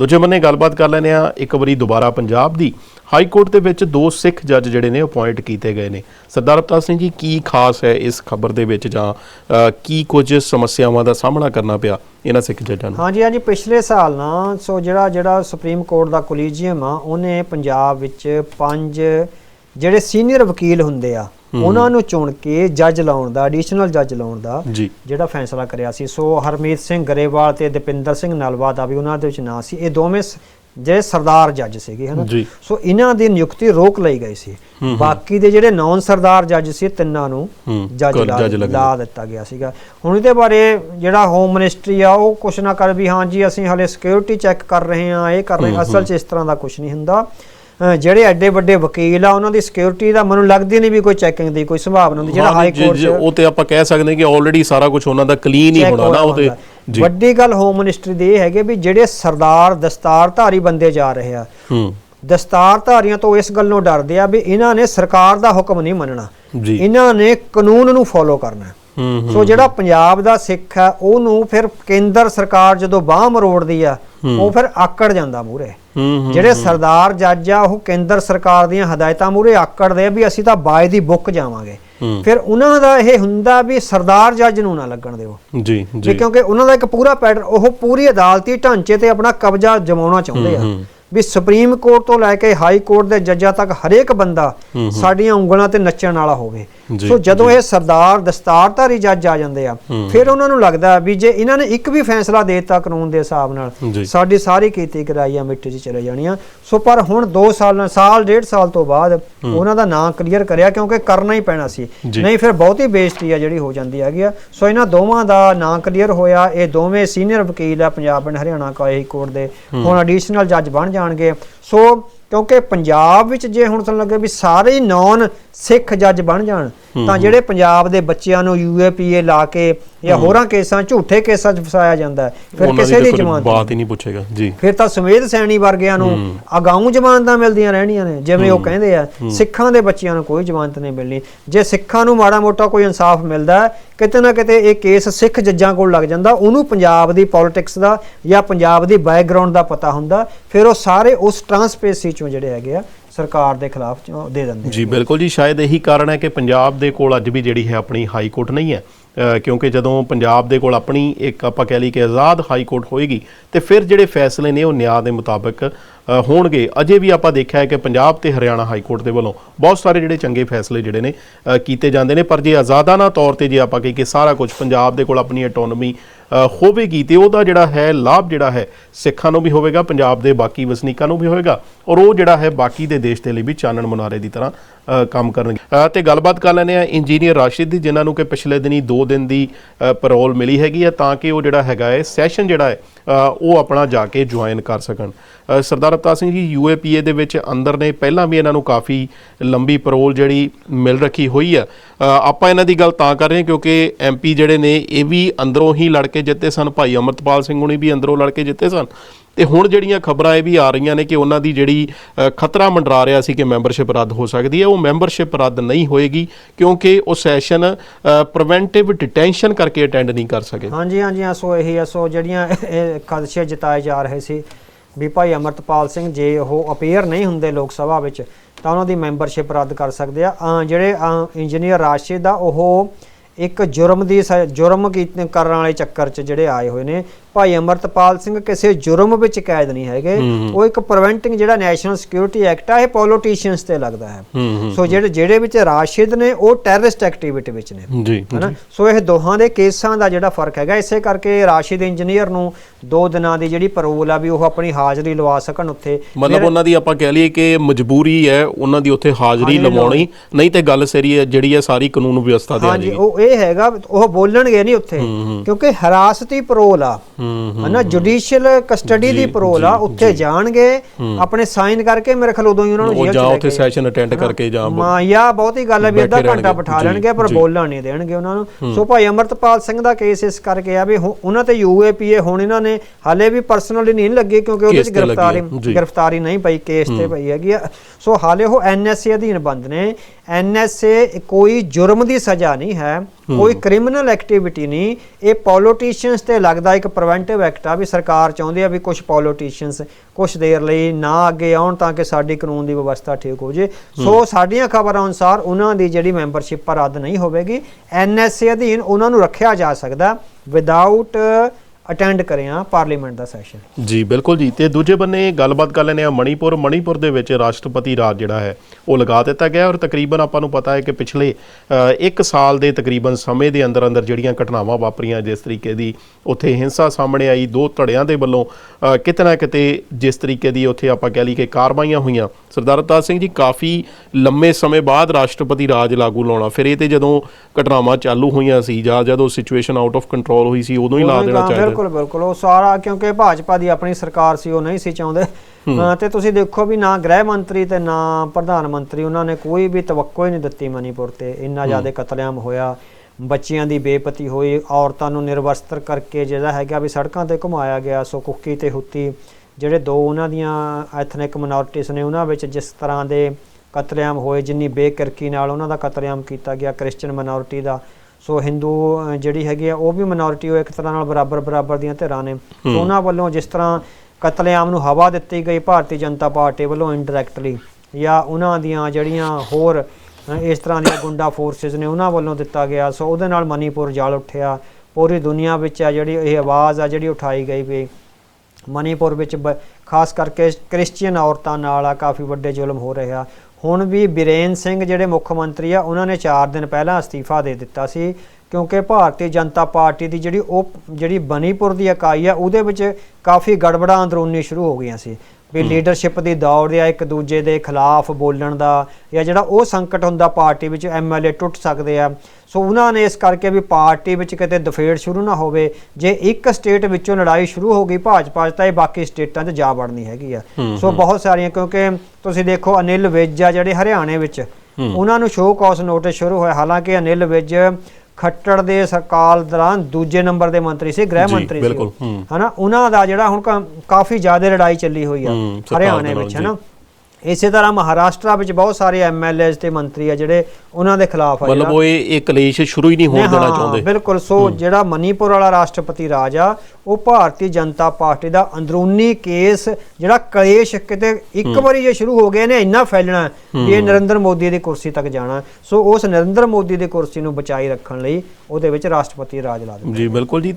ਦੂਜੇ ਬੰਨੇ ਗੱਲਬਾਤ ਕਰ ਲੈਂਦੇ ਆ ਇੱਕ ਵਾਰੀ ਦੁਬਾਰਾ ਪੰਜਾਬ ਦੀ ਹਾਈ ਕੋਰਟ ਦੇ ਵਿੱਚ ਦੋ ਸਿੱਖ ਜੱਜ ਜਿਹੜੇ ਨੇ ਅਪਾਇੰਟ ਕੀਤੇ ਗਏ ਨੇ। ਸਰਦਾਰ ਅਵਤਾਰ ਸਿੰਘ ਜੀ, ਕੀ ਖਾਸ ਹੈ ਇਸ ਖਬਰ ਦੇ ਵਿੱਚ ਜਾਂ ਕੀ ਕੁਝ ਸਮੱਸਿਆਵਾਂ ਦਾ ਸਾਹਮਣਾ ਕਰਨਾ ਪਿਆ ਇਹਨਾਂ ਸਿੱਖ ਜੱਜਾਂ ਨੂੰ? ਹਾਂਜੀ ਹਾਂਜੀ, ਪਿਛਲੇ ਸਾਲ ਨਾ, ਸੋ ਜਿਹੜਾ ਜਿਹੜਾ ਸੁਪਰੀਮ ਕੋਰਟ ਦਾ ਕੋਲੀਜੀਅਮ ਆ, ਉਹਨੇ ਪੰਜਾਬ ਵਿੱਚ ਪੰਜ ਜਿਹੜੇ ਸੀਨੀਅਰ ਵਕੀਲ ਹੁੰਦੇ ਆ ਉਹਨਾਂ ਨੂੰ ਚੁਣ ਕੇ ਜੱਜ ਲਾਉਣ ਦਾ ਐਡੀਸ਼ਨਲ ਜੱਜ ਲਾਉਣ ਦਾ ਜਿਹੜਾ ਫੈਸਲਾ ਕਰਿਆ ਸੀ। ਸੋ ਹਰਮੀਤ ਸਿੰਘ ਗਰੇਵਾਲ ਤੇ ਦਪਿੰਦਰ ਸਿੰਘ ਨਲਵਾ ਦਾ ਵੀ ਉਹਨਾਂ ਦੇ ਵਿੱਚ ਨਾਂ ਸੀ। ਇਹ ਦੋਵੇਂ ਜਿਹੜੇ ਸਰਦਾਰ ਜੱਜ ਸੀਗੇ ਹਨਾ। ਸੋ ਇਹਨਾਂ ਦੀ ਨਿਯੁਕਤੀ ਰੋਕ ਲਈ ਗਈ ਸੀ। ਬਾਕੀ ਦੇ ਜਿਹੜੇ ਨੌਨ ਸਰਦਾਰ ਜੱਜ ਸੀ ਤਿੰਨਾਂ ਨੂੰ ਜੱਜ ਲਾ ਦਿੱਤਾ ਗਿਆ ਸੀਗਾ। ਹੁਣ ਇਹਦੇ ਬਾਰੇ ਜਿਹੜਾ ਹੋਮ ਮਿਨਿਸਟਰੀ ਆ ਉਹ ਕੁਛ ਨਾ ਕਰ ਵੀ ਹਾਂ ਜੀ ਅਸੀਂ ਹਲੇ ਸਿਕਿਉਰਿਟੀ ਚੈੱਕ ਕਰ ਰਹੇ ਹਾਂ ਇਹ ਕਰ ਰਹੇ ਅਸਲ 'ਚ ਇਸ ਤਰ੍ਹਾਂ ਦਾ ਕੁਝ ਨਹੀਂ ਹੁੰਦਾ। ਜਿਹੜੇ ਐਡੇ ਵੱਡੇ ਵਕੀਲ ਆ ਉਹਨਾਂ ਦੀ ਸਿਕਿਉਰਿਟੀ ਦਾ ਮੈਨੂੰ ਲੱਗਦੀ ਨਹੀਂ ਵੀ ਕੋਈ ਚੈਕਿੰਗ ਦੀ ਕੋਈ ਸੰਭਾਵਨਾ ਹੁੰਦੀ ਜਿਹੜਾ ਹਾਈ ਕੋਰਟ ਜੀ, 'ਚ ਉਹ ਤੇ ਆਪਾਂ ਕਹਿ ਸਕਦੇ ਕਿ ਆਲਰੇਡੀ ਸਾਰਾ ਕੁਝ ਉਹਨਾਂ ਦਾ ਕਲੀਨ ਹੀ ਹੋਣਾ ਨਾ ਹੁੰਦਾ। ਜੀ। ਵੱਡੀ ਗੱਲ ਹੋਮ ਮਿਨਿਸਟਰੀ ਦੀ ਇਹ ਹੈਗੇ ਵੀ ਜਿਹੜੇ ਸਰਦਾਰ ਦਸਤਾਰਧਾਰੀ ਬੰਦੇ ਜਾ ਰਹੇ ਆ ਹੂੰ। ਦਸਤਾਰਧਾਰੀਆਂ ਤੋਂ ਇਸ ਗੱਲੋਂ ਡਰਦੇ ਆ ਵੀ ਇਹਨਾਂ ਨੇ ਸਰਕਾਰ ਦਾ ਹੁਕਮ ਨਹੀਂ ਮੰਨਣਾ। ਜੀ। ਇਹਨਾਂ ਨੇ ਕਾਨੂੰਨ ਨੂੰ ਫੋਲੋ ਕਰਨਾ। ਸੋ ਜਿਹੜਾ ਪੰਜਾਬ ਦਾ ਸਿੱਖ ਹੈ ਉਹਨੂੰ ਫਿਰ ਕੇਂਦਰ ਸਰਕਾਰ ਜਦੋਂ ਬਾਹ ਮਰੋੜਦੀ ਆ ਉਹ ਫਿਰ ਆਕੜ ਜਾਂਦਾ ਮੂਰੇ ਜਿਹੜੇ ਸਰਦਾਰ ਜੱਜ ਆ ਉਹ ਕੇਂਦਰ ਸਰਕਾਰ ਦੀਆਂ ਹਦਾਇਤਾਂ ਮੂਰੇ ਆਕੜਦੇ ਆ ਵੀ ਅਸੀਂ ਤਾਂ ਬਾਏ ਦੀ ਬੁੱਕ ਜਾਵਾਂਗੇ। ਫਿਰ ਉਹਨਾਂ ਦਾ ਇਹ ਹੁੰਦਾ ਵੀ ਸਰਦਾਰ ਜੱਜ ਨੂੰ ਨਾ ਲੱਗਣ ਦਿਓ। ਜੀ ਜੀ। ਕਿਉਂਕਿ ਉਹਨਾਂ ਦਾ ਇੱਕ ਪੂਰਾ ਪੈਟਰਨ ਉਹ ਪੂਰੀ ਅਦਾਲਤੀ ਢਾਂਚੇ ਤੇ ਆਪਣਾ ਕਬਜ਼ਾ ਜਮਾਉਣਾ ਚਾਹੁੰਦੇ ਆ। ਵੀ ਸੁਪਰੀਮ ਕੋਰਟ ਤੋਂ ਲੈ ਕੇ ਹਾਈ ਕੋਰਟ ਦੇ ਜੱਜਾਂ ਤੱਕ ਹਰੇਕ ਬੰਦਾ ਸਾਡੀਆਂ ਉਂਗਲਾਂ ਤੇ ਨੱਚਣ ਵਾਲਾ ਹੋਵੇ। ਸੋ ਜਦੋਂ ਇਹ ਸਰਦਾਰ ਦਸਤਾਰਧਾਰੀ ਜੱਜ ਆ ਜਾਂਦੇ ਆ ਫਿਰ ਉਹਨਾਂ ਨੂੰ ਲੱਗਦਾ ਵੀ ਜੇ ਇਹਨਾਂ ਨੇ ਇੱਕ ਵੀ ਫੈਸਲਾ ਦੇ ਦਿੱਤਾ ਕਾਨੂੰਨ ਦੇ ਹਿਸਾਬ। ਨਾਲ ਸਾਡੀ ਸਾਰੀ ਕੀਤੀ ਕਰਾਈਆਂ ਮਿੱਟੀ 'ਚ ਚਲੇ ਜਾਣੀਆਂ। ਸੋ ਪਰ ਹੁਣ 2 ਸਾਲ ਸਾਲ ਡੇਢ ਸਾਲ ਤੋਂ ਬਾਅਦ ਉਹਨਾਂ ਦਾ ਨਾਂ ਕਲੀਅਰ ਕਰਿਆ ਕਿਉਂਕਿ ਕਰਨਾ ਹੀ ਪੈਣਾ ਸੀ। ਨਹੀਂ ਫਿਰ ਬਹੁਤੀ ਬੇਇੱਜ਼ਤੀ ਆ ਜਿਹੜੀ ਹੋ ਜਾਂਦੀ ਹੈਗੀ ਆ। ਸੋ ਇਹਨਾਂ ਦੋਵਾਂ ਦਾ ਨਾਂ ਕਲੀਅਰ ਹੋਇਆ। ਇਹ ਦੋਵੇਂ ਸੀਨੀਅਰ ਵਕੀਲ ਆ Punjab and Haryana high court ਦੇ। ਹੁਣ ਐਡੀਸ਼ਨਲ ਜੱਜ ਬਣ ਜਾਣਗੇ। ਸੋ ਕਿਉਂਕਿ ਪੰਜਾਬ ਵਿੱਚ ਜੇ ਹੁਣ ਤੁਹਾਨੂੰ ਲੱਗੇ ਵੀ ਸਾਰੇ ਹੀ ਨੌਨ ਸਿੱਖ ਜੱਜ ਬਣ ਜਾਣ ਤਾਂ ਜਿਹੜੇ ਪੰਜਾਬ ਦੇ ਬੱਚਿਆਂ ਨੂੰ ਯੂਏਪੀਏ ਲਾ ਕੇ ਜਾਂ ਹੋਰਾਂ ਕੇਸਾਂ ਝੂਠੇ ਕੇਸਾਂ 'ਚ ਫਸਾਇਆ ਜਾਂਦਾ ਹੈ, ਫਿਰ ਕਿਸੇ ਦੀ ਜ਼ਮਾਨਤ ਬਾਤ ਹੀ ਨਹੀਂ ਪੁੱਛੇਗਾ ਜੀ। ਫਿਰ ਤਾਂ ਸਮੇਧ ਸੈਣੀ ਵਰਗਿਆਂ ਨੂੰ ਅਗਾਊਂ ਜ਼ਮਾਨਤਾਂ ਮਿਲਦੀਆਂ ਰਹਿਣੀਆਂ ਨੇ ਜਿਵੇਂ ਉਹ ਕਹਿੰਦੇ ਆ ਸਿੱਖਾਂ ਦੇ ਬੱਚਿਆਂ ਨੂੰ ਕੋਈ ਜ਼ਮਾਨਤ ਨਹੀਂ ਮਿਲਣੀ। ਜੇ ਸਿੱਖਾਂ ਨੂੰ ਮਾੜਾ ਮੋਟਾ ਕੋਈ ਇਨਸਾਫ ਮਿਲਦਾ ਕਿਤੇ ਨਾ ਕਿਤੇ ਇਹ ਕੇਸ ਸਿੱਖ ਜੱਜਾਂ ਕੋਲ ਲੱਗ ਜਾਂਦਾ ਉਹਨੂੰ ਪੰਜਾਬ ਦੀ ਪੋਲਿਟਿਕਸ ਦਾ ਜਾਂ ਪੰਜਾਬ ਦੀ ਬੈਕਗ੍ਰਾਉਂਡ ਦਾ ਪਤਾ ਹੁੰਦਾ ਫਿਰ ਉਹ ਸਾਰੇ ਉਸ ਟਰਾਂਸਪੇਸੀ ਚੋਂ ਜਿਹੜੇ ਹੈਗੇ ਆ, ਸਰਕਾਰ ਦੇ ਖਿਲਾਫ ਦੇ ਦਿੰਦੇ ਜੀ, ਬਿਲਕੁਲ ਜੀ। ਸ਼ਾਇਦ ਇਹੀ ਕਾਰਨ ਹੈ ਕਿ ਪੰਜਾਬ ਦੇ ਕੋਲ ਅੱਜ ਵੀ ਜਿਹੜੀ ਹੈ ਆਪਣੀ ਹਾਈ ਕੋਰਟ ਨਹੀਂ ਹੈ। ਕਿਉਂਕਿ ਜਦੋਂ ਪੰਜਾਬ ਦੇ ਕੋਲ ਆਪਣੀ ਇੱਕ ਆਪਾਂ ਕਹਿ ਲਈ ਕਿ ਆਜ਼ਾਦ ਹਾਈ ਕੋਰਟ ਹੋਏਗੀ, ਤੇ ਫਿਰ ਜਿਹੜੇ ਫੈਸਲੇ ਨੇ ਉਹ ਨਿਆਂ ਦੇ ਮੁਤਾਬਕ ਹੋਣਗੇ। ਅਜੇ ਵੀ ਆਪਾਂ ਦੇਖਿਆ ਹੈ ਕਿ ਪੰਜਾਬ ਤੇ ਹਰਿਆਣਾ ਹਾਈ ਕੋਰਟ ਦੇ ਵੱਲੋਂ ਬਹੁਤ ਸਾਰੇ ਜਿਹੜੇ ਚੰਗੇ ਫੈਸਲੇ ਜਿਹੜੇ ਨੇ ਕੀਤੇ ਜਾਂਦੇ ਨੇ। ਪਰ ਜੇ ਆਜ਼ਾਦਾਨਾ ਤੌਰ ਤੇ ਜੇ ਆਪਾਂ ਕਹੀਏ ਕਿ ਸਾਰਾ ਕੁਝ ਪੰਜਾਬ ਦੇ ਕੋਲ ਆਪਣੀ ਆਟੋਨੋਮੀ ਹੋਵੇਗੀ ਤੇ ਉਹਦਾ ਜਿਹੜਾ ਹੈ ਲਾਭ ਜਿਹੜਾ ਹੈ ਸਿੱਖਾਂ ਨੂੰ ਵੀ ਹੋਵੇਗਾ ਪੰਜਾਬ ਦੇ ਬਾਕੀ ਵਸਨੀਕਾਂ ਨੂੰ ਵੀ ਹੋਵੇਗਾ ਔਰ ਉਹ ਜਿਹੜਾ ਹੈ ਬਾਕੀ ਦੇ ਦੇਸ਼ ਦੇ ਲਈ ਵੀ ਚਾਨਣ ਮੁਨਾਰੇ ਦੀ ਤਰ੍ਹਾਂ ਕੰਮ ਕਰਨਗੇ। ਅ, ਤੇ ਗੱਲਬਾਤ ਕਰ ਲੈਂਦੇ ਆ ਇੰਜੀਨੀਅਰ ਰਾਸ਼ਿਦ ਦੀ ਜਿਨ੍ਹਾਂ ਨੂੰ ਕਿ ਪਿਛਲੇ ਦਿਨੀ 2 ਦਿਨ ਦੀ ਪੈਰੋਲ ਮਿਲੀ ਹੈਗੀ ਹੈ ਤਾਂ ਕਿ ਉਹ ਜਿਹੜਾ ਹੈਗਾ ਹੈ ਸੈਸ਼ਨ ਜਿਹੜਾ ਹੈ ਉਹ ਆਪਣਾ ਜਾ ਕੇ ਜੁਆਇਨ ਕਰ ਸਕਣ। ਸਰਦਾਰ ਅਵਤਾਰ ਸਿੰਘ ਜੀ ਯੂਏਪੀਏ ਦੇ ਵਿੱਚ ਅੰਦਰ ਨੇ। ਪਹਿਲਾਂ ਵੀ ਇਹਨਾਂ ਨੂੰ ਕਾਫੀ ਲੰਬੀ ਪਰੋਲ ਜਿਹੜੀ ਮਿਲ ਰੱਖੀ ਹੋਈ ਆ। ਆਪਾਂ ਇਹਨਾਂ ਦੀ ਗੱਲ ਤਾਂ ਕਰ ਰਹੇ ਹਾਂ ਕਿਉਂਕਿ ਐਮਪੀ ਜਿਹੜੇ ਨੇ ਇਹ ਵੀ ਅੰਦਰੋਂ ਹੀ ਲੜ ਕੇ ਜਿੱਤੇ ਸਨ। ਭਾਈ ਅਮਰਤਪਾਲ ਸਿੰਘ ਹੁਣੀ ਵੀ ਅੰਦਰੋਂ ਲੜ ਕੇ ਜਿੱਤੇ ਸਨ। ਤੇ ਹੁਣ ਜਿਹੜੀਆਂ ਖਬਰਾਂ ਇਹ ਵੀ ਆ ਰਹੀਆਂ ਨੇ ਕਿ ਉਹਨਾਂ ਦੀ ਜਿਹੜੀ ਖਤਰਾ ਮੰਡਰਾ ਰਿਹਾ ਸੀ ਕਿ ਮੈਂਬਰਸ਼ਿਪ ਰੱਦ ਹੋ ਸਕਦੀ ਹੈ। ਉਹ ਮੈਂਬਰਸ਼ਿਪ ਰੱਦ ਨਹੀਂ ਹੋਏਗੀ ਕਿਉਂਕਿ ਉਹ ਸੈਸ਼ਨ ਪ੍ਰੀਵੈਂਟਿਵ ਡਿਟੈਂਸ਼ਨ ਕਰਕੇ ਅਟੈਂਡ ਨਹੀਂ ਕਰ ਸਕੇ। ਹਾਂਜੀ ਹਾਂਜੀ ਹਾਂ, ਸੋ ਇਹੀ ਸੋ ਜਿਹੜੀਆਂ ਖਦਸ਼ੇ ਜਤਾਏ ਜਾ ਰਹੇ ਸੀ। ਵੀ ਭਾਈ ਅਮਰਤਪਾਲ ਸਿੰਘ ਜੇ ਉਹ ਅਪੀਅਰ ਨਹੀਂ ਹੁੰਦੇ ਲੋਕ ਸਭਾ ਵਿੱਚ, ਤਾਂ ਉਹਨਾਂ ਦੀ ਮੈਂਬਰਸ਼ਿਪ ਰੱਦ ਕਰ ਸਕਦੇ ਆ। ਜਿਹੜੇ ਇੰਜੀਨੀਅਰ ਰਾਸ਼ਿਦ ਆ, ਉਹ ਇੱਕ ਜੁਰਮ ਦੀ ਸ- ਜੁਰਮ ਕੀਤੇ, ਕਰਨ ਵਾਲੇ ਚੱਕਰ 'ਚ ਜਿਹੜੇ ਆਏ ਹੋਏ ਨੇ। ਭਾਈ ਅਮਰਤਪਾਲ ਸਿੰਘ ਕਿਸੇ ਜੁਰਮ ਵਿੱਚ ਕੈਦ ਨਹੀਂ ਹੈਗੇ। ਉਹ ਇੱਕ ਪ੍ਰੀਵੈਂਟਿੰਗ ਜਿਹੜਾ ਨੈਸ਼ਨਲ ਸਿਕਿਉਰਿਟੀ ਐਕਟ ਆ ਇਹ ਪੋਲੀਟੀਸ਼ੀਅਨਸ ਤੇ ਲੱਗਦਾ ਹੈ। ਸੋ ਜਿਹੜੇ ਜਿਹੜੇ ਵਿੱਚ ਰਾਸ਼ਿਦ ਨੇ ਉਹ ਟੈਰਰਿਸਟ ਐਕਟੀਵਿਟੀ ਵਿੱਚ ਨੇ। ਜੀ ਹਨਾ? ਸੋ ਇਹ ਦੋਹਾਂ ਦੇ ਕੇਸਾਂ ਦਾ ਜਿਹੜਾ ਫ਼ਰਕ ਹੈਗਾ ਇਸੇ ਕਰਕੇ ਰਾਸ਼ਿਦ ਇੰਜੀਨੀਅਰ ਨੂੰ ਦੋ ਦਿਨਾਂ ਦੀ ਜਿਹੜੀ ਪੈਰੋਲ ਆ ਵੀ ਉਹ ਆਪਣੀ ਹਾਜ਼ਰੀ ਲਵਾ ਸਕਣ ਉੱਥੇ। ਮਤਲਬ ਉਹਨਾਂ ਦੀ ਆਪਾਂ ਕਹਿ ਲਈਏ ਕਿ ਮਜਬੂਰੀ ਹੈ ਉਹਨਾਂ ਦੀ ਉੱਥੇ ਹਾਜ਼ਰੀ ਲਵਾਉਣੀ। ਨਹੀਂ ਤੇ ਗੱਲ ਸਰੀ ਹੈ ਜਿਹੜੀ ਹੈ ਸਾਰੀ ਕਾਨੂੰਨ ਵਿਵਸਥਾ ਦੇ ਆ ਹਾਂਜੀ ਜਾਏਗੀ। ਉਹ ਇਹ ਹੈਗਾ ਉਹ ਬੋਲਣਗੇ ਨਹੀਂ ਉੱਥੇ। ਕਿਉਂਕਿ ਹਰਾਸਤੀ ਪੈਰੋਲ ਆ। ਹਨਾ ਜੁਡੀਸ਼ੀਅਲ ਕਸਟਡੀ ਦੀ ਪੈਰੋਲ ਆ ਉੱਥੇ ਜਾਣਗੇ ਆਪਣੇ ਸਾਈਨ ਕਰਕੇ ਮੇਰੇ ਖਿਆਲ ਉਦੋਂ ਹੀ ਉਹਨਾਂ ਨੂੰ ਜੇਲ੍ਹ ਜਾਂ ਚ ਲੈ ਉੱਥੇ ਸੈਸ਼ਨ ਅਟੈਂਡ ਕਰਕੇ ਜਾਂ ਮਾਂ ਜਾਂ ਬਹੁਤੀ ਗੱਲ ਹੈ ਵੀ ਅੱਧਾ ਘੰਟਾ। ਬਿਠਾ ਜੀ, ਲੈਣਗੇ ਪਰ ਜੀ। ਬੋਲਣ ਨਹੀਂ ਦੇਣਗੇ ਉਹਨਾਂ ਨੂੰ। ਸੋ ਭਾਈ ਅਮਰਤਪਾਲ ਸਿੰਘ ਦਾ ਕੇਸ ਇਸ ਕਰਕੇ ਆ ਵੀ ਉਹਨਾਂ ਤੇ ਯੂਏਪੀਏ ਹੁਣ ਇਹਨਾਂ ਨੇ ਹਾਲੇ ਵੀ ਪਰਸਨਲੀ ਨਹੀਂ ਲੱਗੀ ਕਿਉਂਕਿ ਉਹਦੇ ਚ ਗ੍ਰਿਫਤਾਰੀ ਜੀ। ਗ੍ਰਿਫਤਾਰੀ ਨਹੀਂ ਪਈ ਕੇਸ ਤੇ ਪਈ ਹੈਗੀ ਆ। ਸੋ ਹਾਲੇ ਉਹ ਐਨਐਸਏ ਅਧੀਨ ਬੰਦ ਨੇ। ਐਨਐਸਏ ਕੋਈ ਜੁਰਮ ਦੀ ਸਜ਼ਾ ਨਹੀਂ ਹੈ ਕੋਈ ਕ੍ਰਿਮੀਨਲ ਐਕਟੀਵਿਟੀ ਨਹੀਂ। ਇਹ ਪੋਲੀਟੀਸ਼ੀਅਨਸ ਤੇ ਲੱਗਦਾ ਇੱਕ ਪ੍ਰੀਵੈਂਟਿਵ ਐਕਟ ਆ ਵੀ ਸਰਕਾਰ ਚਾਹੁੰਦੀ ਆ ਵੀ ਕੁਝ ਪੋਲੀਟੀਸ਼ੀਅਨਸ ਕੁਝ ਦੇਰ ਲਈ ਨਾ ਅੱਗੇ ਆਉਣ ਤਾਂ ਕਿ ਸਾਡੀ ਕਾਨੂੰਨ ਦੀ ਵਿਵਸਥਾ ਠੀਕ ਹੋ ਜੇ। ਸੋ ਸਾਡੀਆਂ ਖਬਰਾਂ ਅਨੁਸਾਰ ਉਹਨਾਂ ਦੀ ਜਿਹੜੀ ਮੈਂਬਰਸ਼ਿਪ ਰੱਦ ਨਹੀਂ ਹੋਵੇਗੀ। ਐਨਐਸਏ ਅਧੀਨ ਉਹਨਾਂ ਨੂੰ ਰੱਖਿਆ ਜਾ ਸਕਦਾ। ਵਿਦਆਊਟ ਅਟੈਂਡ ਕਰਿਆ ਪਾਰਲੀਮੈਂਟ ਦਾ ਸੈਸ਼ਨ। ਜੀ ਬਿਲਕੁਲ ਜੀ। ਤੇ ਦੂਜੇ ਬੰਨੇ ਗੱਲਬਾਤ ਕਰ ਲੈਂਦੇ ਆ ਮਣੀਪੁਰ। ਮਣੀਪੁਰ ਦੇ ਵਿੱਚ ਰਾਸ਼ਟਰਪਤੀ ਰਾਜ ਜਿਹੜਾ ਹੈ ਉਹ ਲਗਾ ਦਿੱਤਾ ਗਿਆ ਔਰ ਤਕਰੀਬਨ ਆਪਾਂ ਨੂੰ ਪਤਾ ਹੈ ਕਿ ਪਿਛਲੇ ਅ, ਇੱਕ ਸਾਲ ਦੇ ਤਕਰੀਬਨ ਸਮੇਂ ਦੇ ਅੰਦਰ ਅੰਦਰ ਜਿਹੜੀਆਂ ਘਟਨਾਵਾਂ ਵਾਪਰੀਆਂ ਜਿਸ ਤਰੀਕੇ ਦੀ ਉੱਥੇ ਹਿੰਸਾ ਸਾਹਮਣੇ ਆਈ ਦੋ ਧੜਿਆਂ ਦੇ ਵੱਲੋਂ ਕਿਤੇ ਨਾ ਕਿਤੇ ਜਿਸ ਤਰੀਕੇ ਦੀ ਉੱਥੇ ਆਪਾਂ ਕਹਿ ਲਈ ਕਿ ਕਾਰਵਾਈਆਂ ਹੋਈਆਂ ਸਰਦਾਰ ਅਵਤਾਰ ਸਿੰਘ ਜੀ ਕਾਫੀ ਲੰਮੇ ਸਮੇਂ ਬਾਅਦ ਰਾਸ਼ਟਰਪਤੀ ਰਾਜ ਲਾਗੂ ਲਾਉਣਾ ਫਿਰ ਇਹ ਤੇ ਜਦੋਂ ਘਟਨਾਵਾਂ ਚਾਲੂ ਹੋਈਆਂ ਸੀ ਜਾਂ ਜਦੋਂ ਸਿਚੁਏਸ਼ਨ ਆਊਟ ਆਫ ਕੰਟਰੋਲ ਹੋਈ ਸੀ ਉਦੋਂ ਹੀ ਲਾ ਦੇਣਾ ਚਾਹੀਦਾ। ਬਿਲਕੁਲ ਬਿਲਕੁਲ ਉਹ ਸਾਰਾ ਕਿਉਂਕਿ ਭਾਜਪਾ ਦੀ ਆਪਣੀ ਸਰਕਾਰ ਸੀ ਉਹ ਨਹੀਂ ਸੀ ਚਾਹੁੰਦੇ। ਤੇ ਤੁਸੀਂ ਦੇਖੋ ਵੀ ਨਾ ਗ੍ਰਹਿ ਮੰਤਰੀ ਤੇ ਨਾ ਪ੍ਰਧਾਨ ਮੰਤਰੀ ਉਹਨਾਂ ਨੇ ਕੋਈ ਵੀ ਤਵੱਕੋ ਹੀ ਨਹੀਂ ਦਿੱਤੀ ਮਨੀਪੁਰ ਤੇ। ਇੰਨਾ ਜ਼ਿਆਦਾ ਕਤਲੇਆਮ ਹੋਇਆ ਬੱਚਿਆਂ ਦੀ ਬੇਪਤੀ ਹੋਈ ਔਰਤਾਂ ਨੂੰ ਨਿਰਵਸਤਰ ਕਰਕੇ ਜਿਹੜਾ ਹੈਗਾ ਵੀ ਸੜਕਾਂ ਤੇ ਘੁਮਾਇਆ ਗਿਆ ਸੋ ਕੁੱਕੀ ਤੇ ਹੁੱਤੀ। ਜਿਹੜੇ ਦੋ ਉਹਨਾਂ ਦੀਆਂ ਐਥਨਿਕ ਮਿਨੋਰਿਟੀਜ਼ ਨੇ ਉਹਨਾਂ ਵਿੱਚ ਜਿਸ ਤਰ੍ਹਾਂ ਦੇ ਕਤਲੇਆਮ ਹੋਏ ਜਿੰਨੀ ਬੇਕਿਰਕੀ ਨਾਲ ਉਹਨਾਂ ਦਾ ਕਤਲੇਆਮ ਕੀਤਾ ਗਿਆ ਕ੍ਰਿਸਚੀਅਨ ਮਿਨੋਰਿਟੀ ਦਾ। ਸੋ ਹਿੰਦੂ ਜਿਹੜੀ ਹੈਗੀ ਆ ਉਹ ਵੀ ਮਿਨੋਰਿਟੀ ਉਹ ਇੱਕ ਤਰ੍ਹਾਂ ਨਾਲ ਬਰਾਬਰ ਬਰਾਬਰ ਦੀਆਂ ਧਿਰਾਂ ਨੇ। ਸੋ ਉਹਨਾਂ ਵੱਲੋਂ ਜਿਸ ਤਰ੍ਹਾਂ ਕਤਲੇਆਮ ਨੂੰ ਹਵਾ ਦਿੱਤੀ ਗਈ ਭਾਰਤੀ ਜਨਤਾ ਪਾਰਟੀ ਵੱਲੋਂ ਇਨਡਾਇਰੈਕਟਲੀ ਜਾਂ ਉਹਨਾਂ ਦੀਆਂ ਜਿਹੜੀਆਂ ਹੋਰ ਇਸ ਤਰ੍ਹਾਂ ਦੀਆਂ ਗੁੰਡਾ ਫੋਰਸਿਸ ਨੇ ਉਹਨਾਂ ਵੱਲੋਂ ਦਿੱਤਾ ਗਿਆ। ਸੋ ਉਹਦੇ ਨਾਲ ਮਨੀਪੁਰ ਜਲ ਉੱਠਿਆ। ਪੂਰੀ ਦੁਨੀਆ ਵਿੱਚ ਆ ਜਿਹੜੀ ਇਹ ਆਵਾਜ਼ ਆ ਜਿਹੜੀ ਉਠਾਈ ਗਈ ਵੀ ਮਨੀਪੁਰ ਵਿੱਚ ਬ- ਖਾਸ ਕਰਕੇ ਕ੍ਰਿਸਚੀਅਨ ਔਰਤਾਂ ਨਾਲ ਆ ਕਾਫੀ ਵੱਡੇ ਜ਼ੁਲਮ ਹੋ ਰਹੇ ਆ। ਹੁਣ ਵੀ ਬਿਰੇਨ ਸਿੰਘ ਜਿਹੜੇ ਮੁੱਖ ਮੰਤਰੀ ਆ, ਉਹਨਾਂ ਨੇ 4 ਦਿਨ ਪਹਿਲਾਂ ਅਸਤੀਫਾ ਦੇ ਦਿੱਤਾ ਸੀ ਕਿਉਂਕਿ ਭਾਰਤੀ ਜਨਤਾ ਪਾਰਟੀ ਦੀ ਜਿਹੜੀ ਉਹ ਜਿਹੜੀ ਬਨੀਪੁਰ ਦੀ ਇਕਾਈ ਆ, ਉਹਦੇ ਵਿੱਚ ਕਾਫੀ ਗੜਬੜਾਂ, ਅੰਦਰੂਨੀ ਸ਼ੁਰੂ ਹੋ ਗਈਆਂ ਸੀ। ਵੀ ਲੀਡਰਸ਼ਿਪ ਦੀ ਦੌੜ ਆ ਇੱਕ ਦੂਜੇ ਦੇ ਖਿਲਾਫ ਬੋਲਣ ਦਾ ਜਾਂ ਜਿਹੜਾ ਉਹ ਸੰਕਟ ਹੁੰਦਾ ਪਾਰਟੀ ਵਿੱਚ ਐਮਐਲਏ ਟੁੱਟ ਸਕਦੇ ਆ। ਸੋ ਉਹਨਾਂ ਨੇ ਇਸ ਕਰਕੇ ਵੀ ਪਾਰਟੀ ਵਿੱਚ ਕਿਤੇ ਦਫੇੜ ਸ਼ੁਰੂ ਨਾ ਹੋਵੇ। ਜੇ ਇੱਕ ਸਟੇਟ ਵਿੱਚੋਂ ਲੜਾਈ ਸ਼ੁਰੂ ਹੋ ਗਈ ਭਾਜਪਾ 'ਚ ਤਾਂ ਇਹ ਬਾਕੀ ਸਟੇਟਾਂ 'ਚ ਜਾ ਵੜਨੀ ਹੈਗੀ ਆ। ਸੋ ਬਹੁਤ ਸਾਰੀਆਂ ਕਿਉਂਕਿ ਤੁਸੀਂ ਦੇਖੋ ਅਨਿਲ ਵਿਜ ਆ ਜਿਹੜੇ ਹਰਿਆਣੇ ਵਿੱਚ ਉਹਨਾਂ ਨੂੰ ਸ਼ੋਅ ਕਾਜ਼ ਨੋਟਿਸ ਸ਼ੁਰੂ ਹੋਇਆ। ਹਾਲਾਂਕਿ ਅਨਿਲ ਵਿਜ ਖੱਟੜ ਦੇ ਸਰਕਾਰ ਦੌਰਾਨ ਦੂਜੇ ਨੰਬਰ ਦੇ ਮੰਤਰੀ ਸੀ ਗ੍ਰਹਿ ਮੰਤਰੀ ਸੀ। ਹਨਾ ਉਹਨਾਂ ਦਾ ਜਿਹੜਾ ਹੁਣ ਕਾਫੀ ਜ਼ਿਆਦਾ ਲੜਾਈ ਚੱਲੀ ਹੋਈ ਆ ਹਰਿਆਣੇ ਵਿੱਚ ਹਨਾ। ਇਸੇ ਤਰ੍ਹਾਂ ਮਹਾਰਾਸ਼ਟਰ ਵਿੱਚ ਬਹੁਤ ਸਾਰੇ ਐਮਐਲਏਜ਼ ਤੇ ਮੰਤਰੀ ਆ ਜਿਹੜੇ ਉਹਨਾਂ ਦੇ ਖਿਲਾਫ ਆ ਮਤਲਬ ਉਹ ਇਹ ਕਲੇਸ਼ ਸ਼ੁਰੂ ਹੀ ਨਹੀਂ ਹੋਣ ਦੇਣਾ ਚਾਹੁੰਦੇ। ਬਿਲਕੁਲ। ਸੋ ਜਿਹੜਾ ਮਨੀਪੁਰ ਵਾਲਾ ਰਾਸ਼ਟਰਪਤੀ ਰਾਜ ਆ ਉਹ ਭਾਰਤੀ ਜਨਤਾ ਪਾਰਟੀ ਦਾ ਅੰਦਰੂਨੀ ਕੇਸ ਜਿਹੜਾ ਕਲੇਸ਼ ਕਿਤੇ ਇੱਕ ਵਾਰੀ ਜੇ ਸ਼ੁਰੂ ਹੋ ਗਏ ਨੇ ਇੰਨਾ ਫੈਲਣਾ ਇਹ ਨਰਿੰਦਰ ਮੋਦੀ ਦੀ ਕੁਰਸੀ ਤੱਕ ਜਾਣਾ। ਸੋ ਉਸ ਨਰਿੰਦਰ ਮੋਦੀ ਦੀ ਕੁਰਸੀ ਨੂੰ ਬਚਾਈ ਰੱਖਣ ਲਈ ਉਹਦੇ ਵਿੱਚ ਰਾਸ਼ਟਰਪਤੀ ਰਾਜ ਲਾ ਦਿੱਤਾ ਜੀ ਬਿਲਕੁਲ ਜੀ।